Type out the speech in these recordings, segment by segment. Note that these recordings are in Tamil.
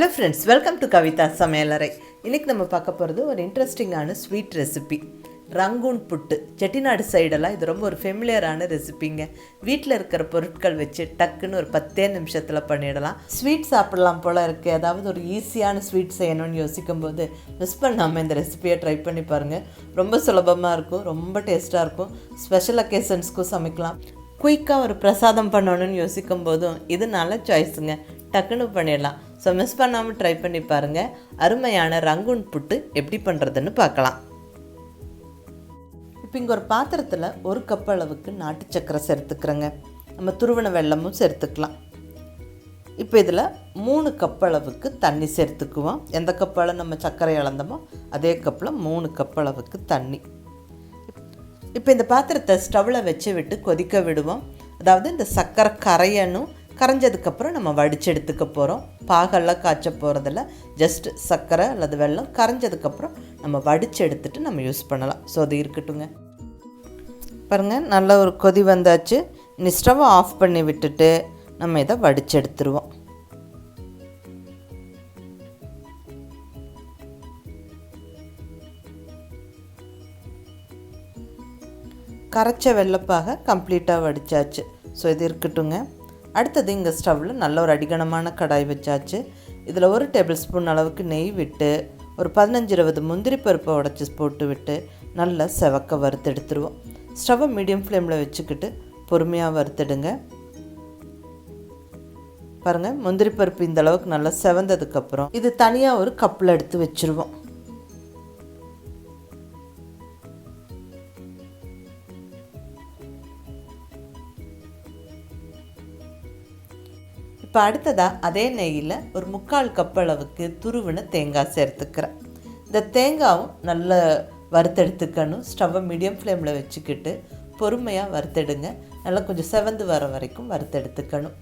Hello friends welcome to Kavitha சமையலறை இன்றைக்கி நம்ம பார்க்க போகிறது ஒரு இன்ட்ரெஸ்டிங்கான sweet recipe Rangoon puttu. Chettinad சைடெல்லாம் இது ரொம்ப ஒரு ஃபெமிலியரான ரெசிபிங்க வீட்டில் இருக்கிற பொருட்கள் வச்சு டக்குன்னு ஒரு பத்தே நிமிஷத்தில் பண்ணிடலாம். ஸ்வீட் சாப்பிடலாம் போல் இருக்குது ஏதாவது ஒரு ஈஸியான ஸ்வீட் செய்யணும்னு யோசிக்கும் போது மிஸ் பண்ணாமல் இந்த ரெசிபியை ட்ரை பண்ணி பாருங்கள் ரொம்ப சுலபமாக இருக்கும். ரொம்ப டேஸ்ட்டாக இருக்கும். ஸ்பெஷல் அக்கேஷன்ஸ்க்கும் சமைக்கலாம். குயிக்காக ஒரு பிரசாதம் பண்ணணும்னு யோசிக்கும் போதும் இது நல்ல சாய்ஸுங்க டக்குன்னு பண்ணிடலாம். ஸோ மிஸ் பண்ணாமல் ட்ரை பண்ணி பாருங்கள் அருமையான ரங்குன் புட்டு எப்படி பண்ணுறதுன்னு பார்க்கலாம். இப்போ இங்கே ஒரு பாத்திரத்தில் ஒரு கப் அளவுக்கு நாட்டு சக்கரை சேர்த்துக்கிறேங்க. நம்ம துருவன வெள்ளமும் சேர்த்துக்கலாம். இப்போ இதில் மூணு கப் அளவுக்கு தண்ணி சேர்த்துக்குவோம். எந்த கப்பால் நம்ம சர்க்கரை இழந்தோமோ அதே கப்பில் மூணு கப் அளவுக்கு தண்ணி. இப்போ இந்த பாத்திரத்தை ஸ்டவ்வில் வச்சு விட்டு கொதிக்க விடுவோம். அதாவது இந்த சர்க்கரை கரையணும். கரைஞ்சதுக்கப்புறம் நம்ம வடித்து எடுத்துக்க போகிறோம் பாகெல்லாம் காய்ச்ச போகிறதில்ல ஜஸ்ட் சர்க்கரை அல்லது வெல்லம் கரைஞ்சதுக்கப்புறம் நம்ம வடித்து எடுத்துட்டு நம்ம யூஸ் பண்ணலாம். ஸோ அது இருக்கட்டுங்க பாருங்கள் நல்ல ஒரு கொதி வந்தாச்சு. நீ ஸ்டவ் ஆஃப் பண்ணி விட்டுட்டு நம்ம இதை வடித்து எடுத்துருவோம் கரைச்ச வெள்ளப்பாக கம்ப்ளீட்டாக வடித்தாச்சு ஸோ இது இருக்கட்டுங்க அடுத்தது இங்கே ஸ்டவ்வில் நல்ல ஒரு அடிகனமான கடாய் வச்சாச்சு. இதில் ஒரு டேபிள் ஸ்பூன் அளவுக்கு நெய் விட்டு ஒரு பதினஞ்சு இருபது முந்திரி பருப்பை உடச்சி போட்டு விட்டு நல்லா செவக்க வறுத்து எடுத்துருவோம். ஸ்டவ்வை மீடியம் ஃப்ளேமில் வச்சுக்கிட்டு பொறுமையாக வறுத்துடுங்க. பாருங்கள் முந்திரி பருப்பு இந்த அளவுக்கு நல்லா செவந்ததுக்கப்புறம் இது தனியாக ஒரு கப்பில் எடுத்து வச்சுருவோம். இப்போ அடுத்ததாக அதே நெய்யில் ஒரு முக்கால் கப் அளவுக்கு துருவின தேங்காய் சேர்த்துக்கிறேன். இந்த தேங்காயும் நல்ல வறுத்தெடுத்துக்கணும். ஸ்டவ்வை மீடியம் ஃப்ளேமில் வச்சுக்கிட்டு பொறுமையாக வறுத்தெடுங்க. நல்லா கொஞ்சம் செவந்து வர வரைக்கும் வறுத்தெடுத்துக்கணும்.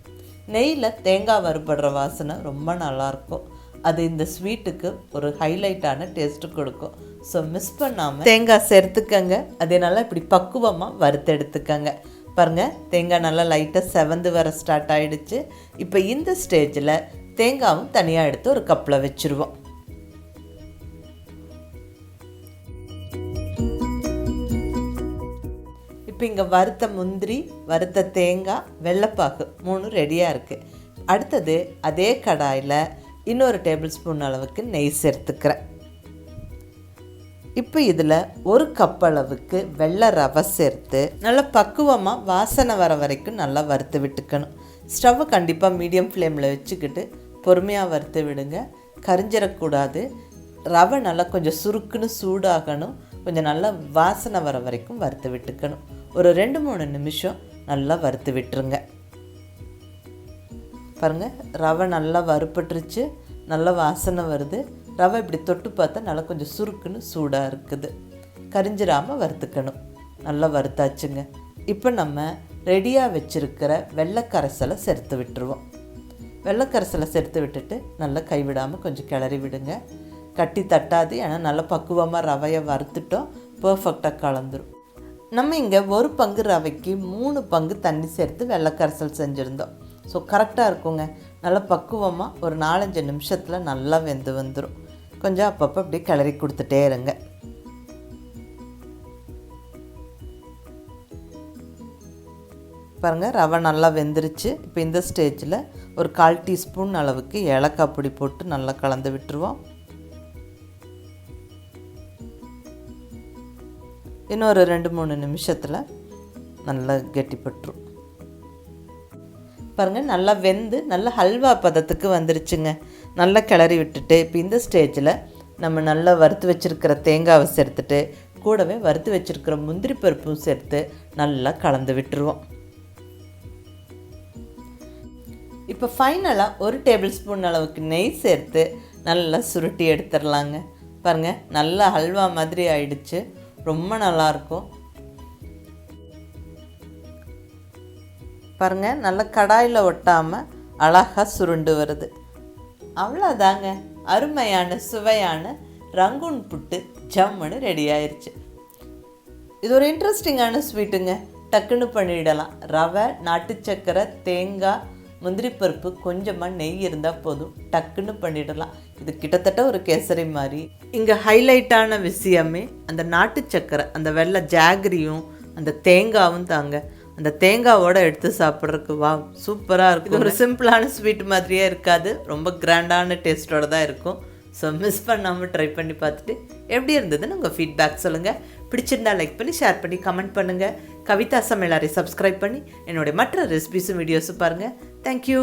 நெய்யில் தேங்காய் வறுபடுற வாசனை ரொம்ப நல்லாயிருக்கும். அது இந்த ஸ்வீட்டுக்கு ஒரு ஹைலைட்டான டேஸ்ட்டு கொடுக்கும். ஸோ மிஸ் பண்ணாமல் தேங்காய் சேர்த்துக்கங்க. அதே நல்லா இப்படி பக்குவமாக வறுத்தெடுத்துக்கங்க. பாருங்கள் தேங்காய் நல்லா லைட்டாக செவந்து வர ஸ்டார்ட் ஆகிடுச்சு இப்போ இந்த ஸ்டேஜில் தேங்காவும் தனியாக எடுத்து ஒரு கப்பில் வச்சுருவோம். இப்போ இங்கே வறுத்த முந்திரி வறுத்த தேங்காய் வெள்ளைப்பாகு மூணு ரெடியாக இருக்குது அடுத்தது அதே கடாயில் இன்னொரு டேபிள் ஸ்பூன் அளவுக்கு நெய் சேர்த்துக்கிறேன். இப்போ இதில் ஒரு கப் அளவுக்கு வெள்ளை ரவை சேர்த்து நல்லா பக்குவமாக வாசனை வர வரைக்கும் நல்லா வறுத்து விட்டுக்கணும். ஸ்டவ் கண்டிப்பாக மீடியம் ஃப்ளேமில் வச்சுக்கிட்டு பொறுமையாக வறுத்து விடுங்க. கரிஞ்சிடக்கூடாது ரவை நல்லா கொஞ்சம் சுருக்குன்னு சூடாகணும். கொஞ்சம் நல்லா வாசனை வர வரைக்கும் வறுத்து விட்டுக்கணும். ஒரு ரெண்டு மூணு நிமிஷம் நல்லா வறுத்து விட்டுருங்க. பாருங்கள் ரவை நல்லா வறுப்பட்டுருச்சு நல்ல வாசனை வருது. ரவை இப்படி தொட்டு பார்த்தா நல்லா கொஞ்சம் சுருக்குன்னு சூடாக இருக்குது. கரிஞ்சிராமல் வறுத்துக்கணும். நல்லா வறுத்தாச்சுங்க. இப்போ நம்ம ரெடியாக வச்சுருக்கிற வெள்ளைக்கரைசலை சேர்த்து விட்டுருவோம். வெள்ளைக்கரைசலை சேர்த்து விட்டுட்டு நல்லா கைவிடாமல் கொஞ்சம் கிளறி விடுங்க. கட்டி தட்டாது ஏன்னா நல்லா பக்குவமாக ரவையை வறுத்துட்டோம். பர்ஃபெக்டாக கலந்துரும். நம்ம இங்கே ஒரு பங்கு ரவைக்கு மூணு பங்கு தண்ணி சேர்த்து வெள்ளைக்கரைசல் செஞ்சுருந்தோம். ஸோ கரெக்டாக இருக்குங்க. நல்லா பக்குவமாக ஒரு நாலஞ்சு நிமிஷத்தில் நல்லா வெந்து வந்துடும் கொஞ்சம் அப்பப்போ அப்படியே கிளறி கொடுத்துட்டே இருங்க. பாருங்கள் ரவை நல்லா வெந்துருச்சு. இப்போ இந்த ஸ்டேஜில் ஒரு கால் டீஸ்பூன் அளவுக்கு ஏலக்காய் பொடி போட்டு நல்லா கலந்து விட்டுருவோம். இன்னொரு ரெண்டு மூணு நிமிஷத்தில் நல்லா கெட்டிப்பட்டுரும். பாருங்கள் நல்லா வெந்து நல்லா ஹல்வா பதத்துக்கு வந்துருச்சுங்க. நல்லா கிளறி விட்டுட்டு இப்போ இந்த ஸ்டேஜில் நம்ம நல்லா வறுத்து வச்சுருக்கிற தேங்காவை சேர்த்துட்டு கூடவே வறுத்து வச்சுருக்கிற முந்திரி பருப்பும் சேர்த்து நல்லா கலந்து விட்டுருவோம். இப்போ ஃபைனலாக ஒரு டேபிள் ஸ்பூன் அளவுக்கு நெய் சேர்த்து நல்லா சுருட்டி எடுத்துடலாங்க. பாருங்கள் நல்லா ஹல்வா மாதிரி ஆயிடுச்சு. ரொம்ப நல்லாயிருக்கும் பாருங்கள் நல்லா கடாயில் ஒட்டாமல் அழகாக சுருண்டு வருது. அவ்வளோதாங்க அருமையான சுவையான ரங்கூன் புட்டு ஜம்முன்னு ரெடி ஆயிடுச்சு இது ஒரு இன்ட்ரெஸ்டிங்கான ஸ்வீட்டுங்க டக்குன்னு பண்ணிடலாம். ரவை நாட்டு சக்கரை தேங்காய் முந்திரி பருப்பு கொஞ்சமாக நெய் இருந்தால் போதும். டக்குன்னு பண்ணிடலாம். இது கிட்டத்தட்ட ஒரு கேசரி மாதிரி. இங்கே ஹைலைட்டான விஷயமே அந்த நாட்டு சக்கரை அந்த வெள்ளை ஜாகரியும் அந்த தேங்காவும் தாங்க. அந்த தேங்காவோட எடுத்து சாப்பிட்றதுக்கு வா சூப்பராக இருக்கும் இது ஒரு சிம்பிளான ஸ்வீட் மாதிரியே இருக்காது. ரொம்ப கிராண்டான டேஸ்ட்டோட தான் இருக்கும். ஸோ மிஸ் பண்ணாமல் ட்ரை பண்ணி பார்த்துட்டு எப்படி இருந்ததுன்னு உங்கள் ஃபீட்பேக் சொல்லுங்கள் பிடிச்சிருந்தா லைக் பண்ணி ஷேர் பண்ணி கமெண்ட் பண்ணுங்கள் கவிதா சமையலாரை சப்ஸ்கிரைப் பண்ணி என்னுடைய மற்ற ரெசிபிஸும் வீடியோஸும் பாருங்கள் தேங்க்யூ